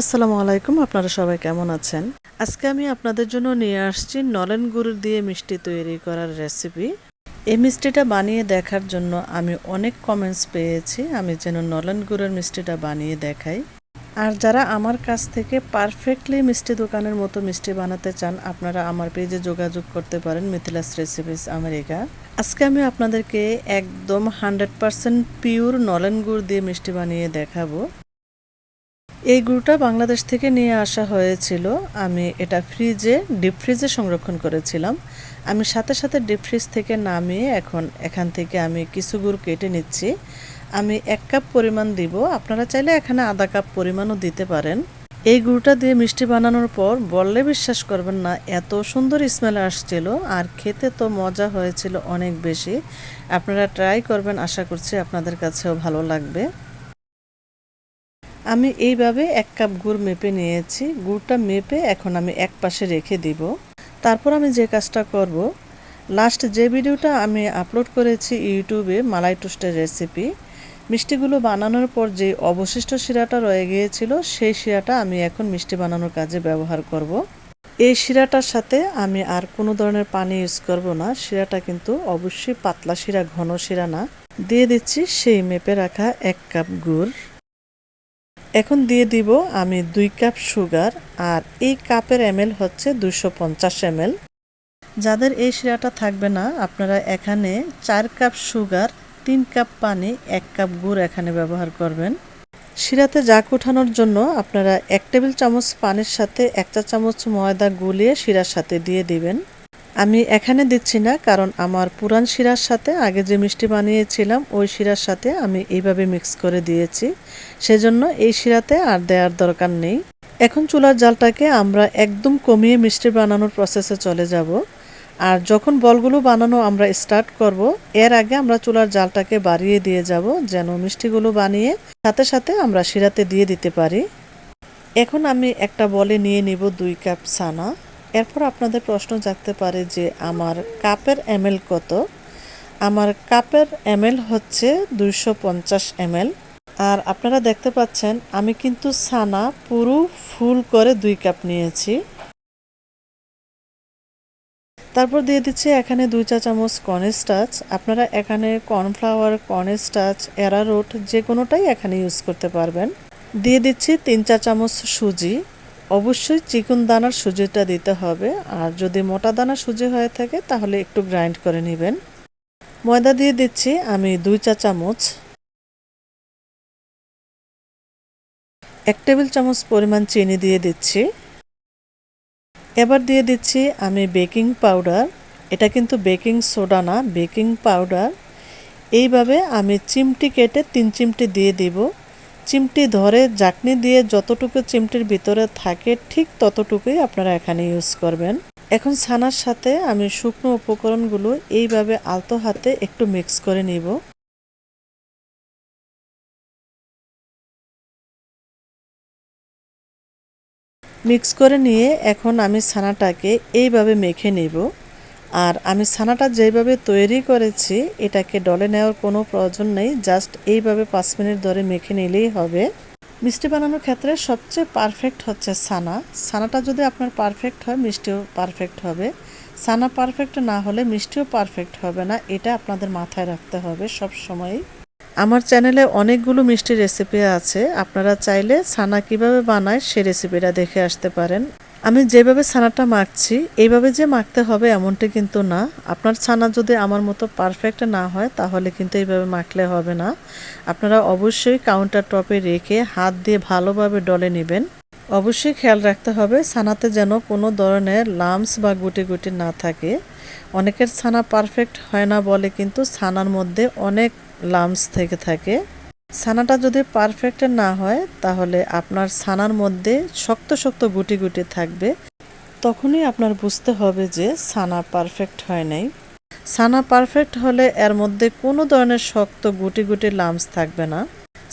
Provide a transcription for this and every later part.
আসসালামু আলাইকুম, আপনারা সবাই কেমন আছেন? আজকে আমি আপনাদের জন্য নিয়ে আসছি নলেন গুড় দিয়ে মিষ্টি তৈরি করার রেসিপি। এই মিষ্টিটা বানিয়ে দেখার জন্য আমি অনেক কমেন্টস পেয়েছি, আমি যেন নলেন গুড়ের মিষ্টিটা বানিয়ে দেখাই। আর যারা আমার কাছ থেকে পারফেক্টলি মিষ্টি দোকানের মতো মিষ্টি বানাতে চান, আপনারা আমার পেজে যোগাযোগ করতে পারেন মিথিলাস রেসিপিস আমেরিকা আজকে আমি আপনাদেরকে একদম হান্ড্রেড পারসেন্ট পিওর নলেন গুড় দিয়ে মিষ্টি বানিয়ে দেখাবো। এই গুড়টা বাংলাদেশ থেকে নিয়ে আসা হয়েছিল। আমি এটা ফ্রিজে ডিপ ফ্রিজে সংরক্ষণ করেছিলাম। আমি সাথে সাথে ডিপ ফ্রিজ থেকে নামিয়ে এখন এখান থেকে আমি কিছু গুড় কেটে নিচ্ছি। আমি এক কাপ পরিমাণ দিব। আপনারা চাইলে এখানে আধা কাপ পরিমাণও দিতে পারেন। এই গুড়টা দিয়ে মিষ্টি বানানোর পর বললে বিশ্বাস করবেন না, এত সুন্দর স্মেল আসছিল। আর খেতে তো মজা হয়েছিল অনেক বেশি। আপনারা ট্রাই করবেন, আশা করছি আপনাদের কাছেও ভালো লাগবে। আমি এইভাবে এক কাপ গুড় মেপে নিয়েছি। গুড়টা মেপে এখন আমি এক পাশে রেখে দিব। তারপর আমি যে কাজটা করব লাস্ট যে ভিডিওটা আমি আপলোড করেছি ইউটিউবে মালাই টোস্টের রেসিপি মিষ্টিগুলো বানানোর পর যে অবশিষ্ট শিরাটা রয়ে গিয়েছিল, সেই শিরাটা আমি এখন মিষ্টি বানানোর কাজে ব্যবহার করব। এই শিরাটার সাথে আমি আর কোনো ধরনের পানি ইউজ করব না। শিরাটা কিন্তু অবশ্যই পাতলা শিরা, ঘন শিরা না। দিয়ে দিচ্ছি সেই মেপে রাখা এক কাপ গুড়। এখন দিয়ে দিব আমি দুই কাপ সুগার আর এই কাপের এমএল হচ্ছে দুশো পঞ্চাশ এমএল যাদের এই শিরাটা থাকবে না, আপনারা এখানে চার কাপ সুগার, তিন কাপ পানি, এক কাপ গুড় এখানে ব্যবহার করবেন। শিরাতে জাক উঠানোর জন্য আপনারা এক টেবিল চামচ পানির সাথে এক চা চামচ ময়দা গুলিয়ে শিরার সাথে দিয়ে দিবেন। আমি এখানে দিচ্ছি না, কারণ আমার পুরান শিরার সাথে আগে যে মিষ্টি বানিয়েছিলাম, ওই শিরার সাথে আমি এইভাবে মিক্স করে দিয়েছি। সেজন্য এই শিরাতে আর দেওয়ার দরকার নেই। এখন চুলার জালটাকে আমরা একদম কমিয়ে মিষ্টি বানানোর প্রসেসে চলে যাব। আর যখন বলগুলো বানানো আমরা স্টার্ট করব, এর আগে আমরা চুলার জালটাকে বাড়িয়ে দিয়ে যাব, যেন মিষ্টিগুলো বানিয়ে সাথে সাথে আমরা শিরাতে দিয়ে দিতে পারি। এখন আমি একটা বলে নিয়ে নিব দুই কাপ ছানা। এরপর আপনাদের প্রশ্ন জাগতে পারে যে আমার কাপের এমএল কত? আমার কাপের এমএল হচ্ছে দুইশো পঞ্চাশ এমএল। আর আপনারা দেখতে পাচ্ছেন, আমি কিন্তু সানা পুরো ফুল করে দুই কাপ নিয়েছি। তারপর দিয়ে দিচ্ছি এখানে দুই চা চামচ কর্নস্টাচ আপনারা এখানে কর্নফ্লাওয়ার কর্নস্টাচ এরারুট যে কোনোটাই এখানে ইউজ করতে পারবেন। দিয়ে দিচ্ছি তিন চা চামচ সুজি। অবশ্যই চিকন দানার সুজিটা দিতে হবে। আর যদি মোটা দানা সুজি হয়ে থাকে, তাহলে একটু গ্রাইন্ড করে নেবেন। ময়দা দিয়ে দিচ্ছি আমি দুই চা চামচ। এক টেবিল চামচ পরিমাণ চিনি দিয়ে দিচ্ছি। এবার দিয়ে দিচ্ছি আমি বেকিং পাউডার। এটা কিন্তু বেকিং সোডা না, বেকিং পাউডার। এইভাবে আমি চিমটি কেটে তিন চিমটি দিয়ে দিব। চিমটি ধরে জাকনি দিয়ে যতটুকু চিমটির ভিতরে থাকে, ঠিক ততটুকুই আপনারা এখানে ইউজ করবেন। এখন ছানার সাথে আমি শুকনো উপকরণগুলো এইভাবে আলতো হাতে একটু মিক্স করে নিব। মিক্স করে নিয়ে এখন আমি ছানাটাকে এইভাবে মেখে নিব। আর আমি ছানাটা যেভাবে তৈরি করেছি, এটাকে ডলে নেওয়ার কোনো প্রয়োজন নেই জাস্ট এইভাবে পাঁচ মিনিট ধরে মেখে নিলেই হবে। মিষ্টি বানানোর ক্ষেত্রে সবচেয়ে পারফেক্ট হচ্ছে ছানা। ছানাটা যদি আপনার পারফেক্ট হয়, মিষ্টিও পারফেক্ট হবে। ছানা পারফেক্ট না হলে মিষ্টিও পারফেক্ট হবে না, এটা আপনাদের মাথায় রাখতে হবে সব সময়ই আমার চ্যানেলে অনেকগুলো মিষ্টি রেসিপি আছে, আপনারা চাইলে ছানা কীভাবে বানায় সে রেসিপিটা দেখে আসতে পারেন। আমি যেভাবে ছানাটা মাখছি, এইভাবে যে মাখতে হবে এমনটা কিন্তু না। আপনার ছানা যদি আমার মতো পারফেক্ট না হয়, তাহলে কিন্তু এইভাবে মাখলে হবে না। আপনারা অবশ্যই কাউন্টার টপে রেখে হাত দিয়ে ভালোভাবে ডলে নেবেন। অবশ্যই খেয়াল রাখতে হবে, ছানাতে যেন কোনো ধরনের লামস বা গুটি গুটি না থাকে। অনেকের ছানা পারফেক্ট হয় না বলে কিন্তু ছানার মধ্যে অনেক লামস থেকে থাকে। ছানাটা যদি পারফেক্ট না হয়, তাহলে আপনার ছানার মধ্যে শক্ত শক্ত গুটি গুটি থাকবে। তখনই আপনার বুঝতে হবে যে ছানা পারফেক্ট হয় নাই। ছানা পারফেক্ট হলে এর মধ্যে কোনো ধরনের শক্ত গুটি গুটি লামস থাকবে না।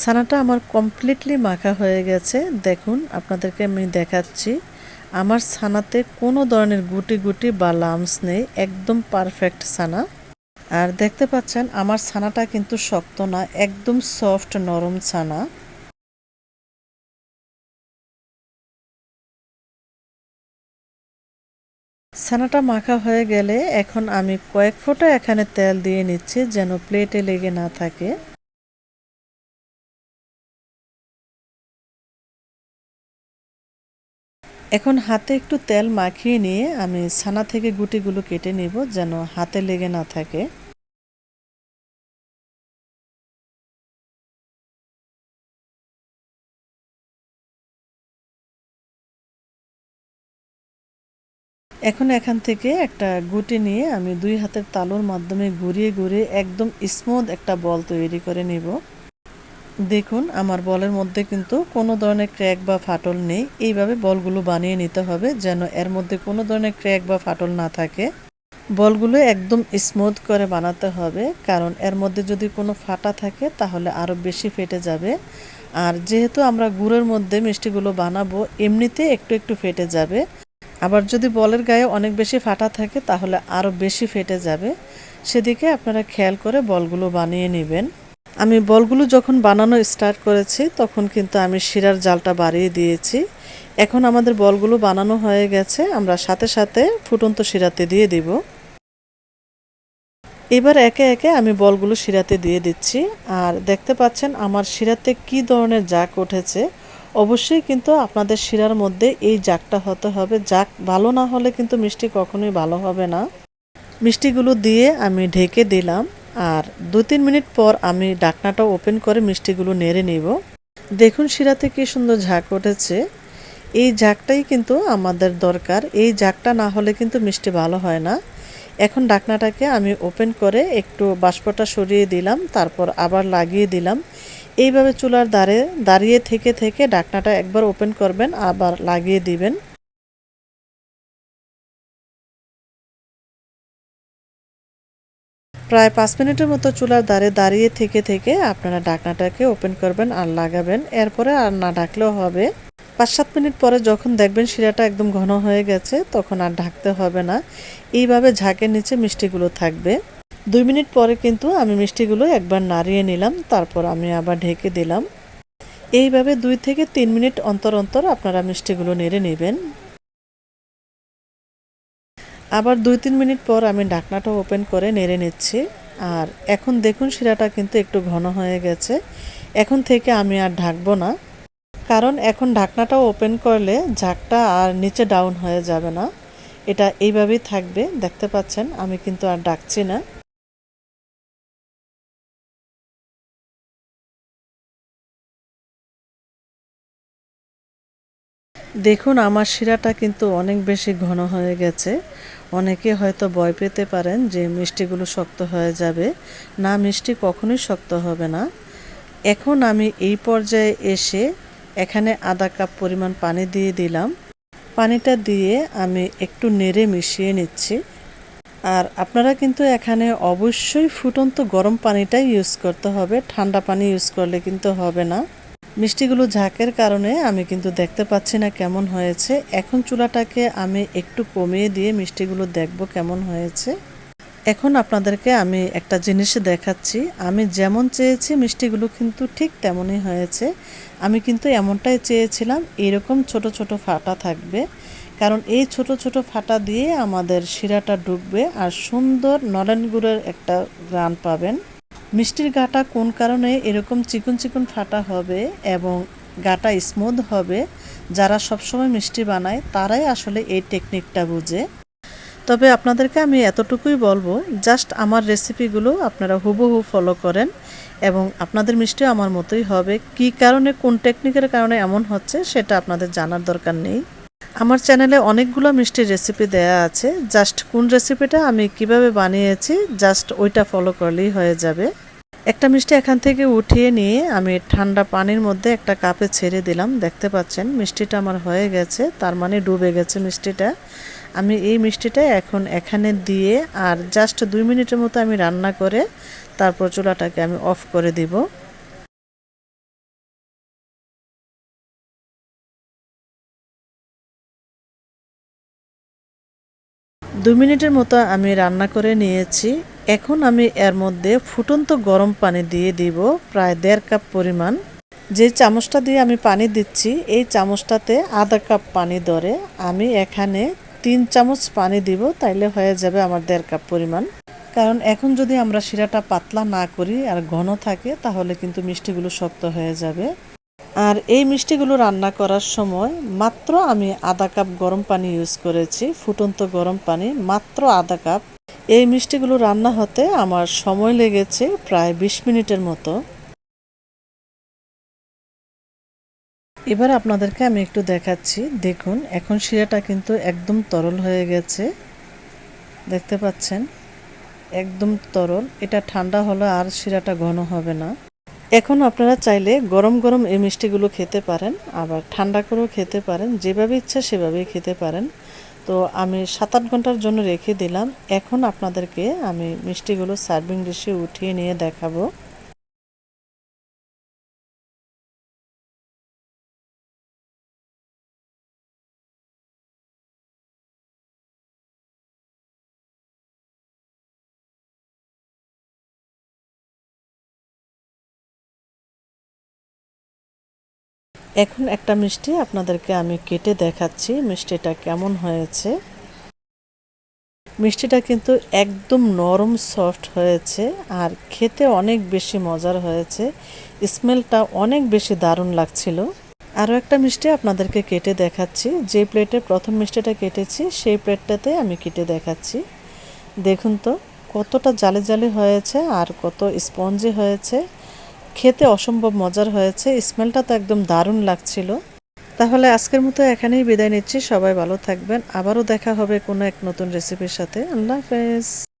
ছানাটা আমার কমপ্লিটলি মাখা হয়ে গেছে। দেখুন, আপনাদেরকে আমি দেখাচ্ছি। আমার ছানাতে কোনো ধরনের গুটি গুটি বা লামস নেই। একদম পারফেক্ট ছানা। আর দেখতে পাচ্ছেন, আমার ছানাটা কিন্তু শক্ত না, একদম সফট নরম ছানা। ছানাটা মাখা হয়ে গেলে এখন আমি কয়েক ফোঁটা এখানে তেল দিয়ে নিচ্ছি, যেন প্লেটে লেগে না থাকে। এখন হাতে একটু তেল মাখিয়ে নিয়ে আমি ছানা থেকে গুটিগুলো কেটে নিব যেন হাতে লেগে না থাকে। এখন এখান থেকে একটা গুটি নিয়ে আমি দুই হাতের তালুর মাধ্যমে ঘুরিয়ে ঘুরিয়ে একদম স্মুথ একটা বল তৈরি করে নিব। দেখুন, আমার বলের মধ্যে কিন্তু কোনো ধরনের ক্র্যাক বা ফাটল নেই। এইভাবে বলগুলো বানিয়ে নিতে হবে যেন এর মধ্যে কোনো ধরনের ক্র্যাক বা ফাটল না থাকে। বলগুলো একদম স্মুথ করে বানাতে হবে, কারণ এর মধ্যে যদি কোনো ফাটা থাকে তাহলে আরও বেশি ফেটে যাবে। আর যেহেতু আমরা গুড়ের মধ্যে মিষ্টিগুলো বানাবো, এমনিতে একটু একটু ফেটে যাবে। আবার যদি বলের গায়ে অনেক বেশি ফাটা থাকে তাহলে আরও বেশি ফেটে যাবে। সেদিকে আপনারা খেয়াল করে বলগুলো বানিয়ে নেবেন। আমি বলগুলো যখন বানানো স্টার্ট করেছি, তখন কিন্তু আমি শিরার জালটা বাড়িয়ে দিয়েছি। এখন আমাদের বলগুলো বানানো হয়ে গেছে, আমরা সাথে সাথে ফুটন্ত শিরাতে দিয়ে দিব। এবার একে একে আমি বলগুলো শিরাতে দিয়ে দিচ্ছি। আর দেখতে পাচ্ছেন আমার শিরাতে কি ধরনের জাক উঠেছে। অবশ্যই কিন্তু আপনাদের শিরার মধ্যে এই জাকটা হতে হবে। জাক ভালো না হলে কিন্তু মিষ্টি কখনোই ভালো হবে না। মিষ্টিগুলো দিয়ে আমি ঢেকে দিলাম। আর দু তিন মিনিট পর আমি ডাকনাটা ওপেন করে মিষ্টিগুলো নেড়ে নিব। দেখুন শিরাতে কি সুন্দর ঝাঁক উঠেছে। এই ঝাঁকটাই কিন্তু আমাদের দরকার। এই ঝাঁকটা না হলে কিন্তু মিষ্টি ভালো হয় না। এখন ডাকনাটাকে আমি ওপেন করে একটু বাষ্পটা সরিয়ে দিলাম, তারপর আবার লাগিয়ে দিলাম। এইভাবে চুলার দ্বারে, দাঁড়িয়ে থেকে থেকে ডাকনাটা একবার ওপেন করবেন, আবার লাগিয়ে দিবেন। প্রায় পাঁচ মিনিটের মতো চুলার দ্বারে দাঁড়িয়ে থেকে থেকে আপনারা ডাকনাটাকে ওপেন করবেন আর লাগাবেন। এরপরে আর না ডাকলেও হবে। পাঁচ সাত মিনিট পরে যখন দেখবেন শিরাটা একদম ঘন হয়ে গেছে, তখন আর ঢাকতে হবে না। এইভাবে ঝাঁকের নিচে মিষ্টিগুলো থাকবে। দুই মিনিট পরে কিন্তু আমি মিষ্টিগুলো একবার নাড়িয়ে নিলাম, তারপর আমি আবার ঢেকে দিলাম। এইভাবে দুই থেকে তিন মিনিট অন্তর অন্তর আপনারা মিষ্টিগুলো নেড়ে নেবেন। আবার দুই তিন মিনিট পর আমি ঢাকনাটা ওপেন করে নেড়ে নিচ্ছি। আর এখন দেখুন শিরাটা কিন্তু একটু ঘন হয়ে গেছে। এখন থেকে আমি আর ঢাকবো না। কারণ এখন ঢাকনাটা ওপেন করলে ঝাঁকটা আর নিচে ডাউন হয়ে যাবে না। এটা এইভাবেই থাকবে, দেখতে পাচ্ছেন? আমি কিন্তু আর ডাকছি না। দেখুন, আমার শিরাটা কিন্তু অনেক বেশি ঘন হয়ে গেছে। অনেকে হয়তো ভয় পেতে পারেন যে মিষ্টিগুলো শক্ত হয়ে যাবে। না, মিষ্টি কখনোই শক্ত হবে না। এখন আমি এই পর্যায়ে এসে এখানে আধা কাপ পরিমাণ পানি দিয়ে দিলাম। পানিটা দিয়ে আমি একটু নেড়ে মিশিয়ে নিচ্ছি। আর আপনারা কিন্তু এখানে অবশ্যই ফুটন্ত গরম পানিটাই ইউজ করতে হবে। ঠান্ডা পানি ইউজ করলে কিন্তু হবে না। মিষ্টিগুলো ঝাঁকের কারণে আমি কিন্তু দেখতে পাচ্ছি না কেমন হয়েছে। এখন চুলাটাকে আমি একটু কমিয়ে দিয়ে মিষ্টিগুলো দেখব কেমন হয়েছে। এখন আপনাদেরকে আমি একটা জিনিস দেখাচ্ছি। আমি যেমন চেয়েছি মিষ্টিগুলো কিন্তু ঠিক তেমনই হয়েছে। আমি কিন্তু এমনটাই চেয়েছিলাম, এরকম ছোট ছোট ফাটা থাকবে। কারণ এই ছোট ছোট ফাটা দিয়ে আমাদের শিরাটা ডুববে আর সুন্দর নলেন গুড়ের একটা গ্রান পাবেন। মিষ্টির গাটা কোন কারণে এরকম চিকন চিকন ফাটা হবে এবং গাটা স্মুথ হবে, যারা সবসময় মিষ্টি বানায়, তারাই আসলে এই টেকনিকটা বুঝে। তবে আপনাদেরকে আমি এতটুকুই বলব জাস্ট আমার রেসিপিগুলো আপনারা হুবহু ফলো করেন এবং আপনাদের মিষ্টিও আমার মতোই হবে। কি কারণে, কোন টেকনিকের কারণে এমন হচ্ছে, সেটা আপনাদের জানার দরকার নেই। আমার চ্যানেলে অনেকগুলো মিষ্টির রেসিপি দেয়া আছে। জাস্ট কোন রেসিপিটা আমি কীভাবে বানিয়েছি জাস্ট ওইটা ফলো করলেই হয়ে যাবে। একটা মিষ্টি এখান থেকে উঠিয়ে নিয়ে আমি ঠান্ডা পানির মধ্যে একটা কাপে ছেড়ে দিলাম। দেখতে পাচ্ছেন, মিষ্টিটা আমার হয়ে গেছে, তার মানে ডুবে গেছে মিষ্টিটা। আমি এই মিষ্টিটা এখন এখানে দিয়ে আর জাস্ট দুই মিনিটের মতো আমি রান্না করে তারপর চুলাটাকে আমি অফ করে দিব। দু মিনিটের মতো আমি রান্না করে নিয়েছি। এখন আমি এর মধ্যে ফুটন্ত গরম পানি দিয়ে দিব প্রায় দেড় কাপ পরিমাণ। যে চামচটা দিয়ে আমি পানি দিচ্ছি, এই চামচটাতে আধা কাপ পানি ধরে আমি এখানে তিন চামচ পানি দিব, তাইলে হয়ে যাবে আমার দেড় কাপ পরিমাণ। কারণ এখন যদি আমরা শিরাটা পাতলা না করি আর ঘন থাকে, তাহলে কিন্তু মিষ্টিগুলো শক্ত হয়ে যাবে। আর এই মিষ্টিগুলো রান্না করার সময় মাত্র আমি আধা কাপ গরম পানি ইউজ করেছি, ফুটন্ত গরম পানি, মাত্র আধা কাপ। এই মিষ্টিগুলো রান্না হতে আমার সময় লেগেছে প্রায় বিশ মিনিটের মতো। এবার আপনাদেরকে আমি একটু দেখাচ্ছি। দেখুন, এখন শিরাটা কিন্তু একদম তরল হয়ে গেছে। দেখতে পাচ্ছেন? একদম তরল। এটা ঠান্ডা হলে আর শিরাটা ঘন হবে না। এখন আপনারা চাইলে গরম গরম এই মিষ্টিগুলো খেতে পারেন, আবার ঠান্ডা করেও খেতে পারেন, যেভাবে ইচ্ছা সেভাবেই খেতে পারেন। তো আমি সাত আট ঘণ্টার জন্য রেখে দিলাম। এখন আপনাদেরকে আমি মিষ্টিগুলো সার্ভিং ডিশে উঠিয়ে নিয়ে দেখাবো। এখন একটা মিষ্টি আপনাদেরকে আমি কেটে দেখাচ্ছি, মিষ্টিটা কেমন হয়েছে। মিষ্টিটা কিন্তু একদম নরম সফট হয়েছে আর খেতে অনেক বেশি মজার হয়েছে। স্মেলটা অনেক বেশি দারুণ লাগছিল। আরও একটা মিষ্টি আপনাদেরকে কেটে দেখাচ্ছি। যে প্লেটে প্রথম মিষ্টিটা কেটেছি, সেই প্লেটটাতে আমি কেটে দেখাচ্ছি। দেখুন তো, কতটা জালে জালে হয়েছে আর কত স্পঞ্জি হয়েছে। খেতে অসম্ভব মজার হয়েছে। স্মেলটা তো একদম দারুণ লাগছিল। তাহলে আজকের মতো এখানেই বিদায় নিচ্ছি। সবাই ভালো থাকবেন। আবারও দেখা হবে কোনো এক নতুন রেসিপির সাথে। আল্লাহ হাফেজ।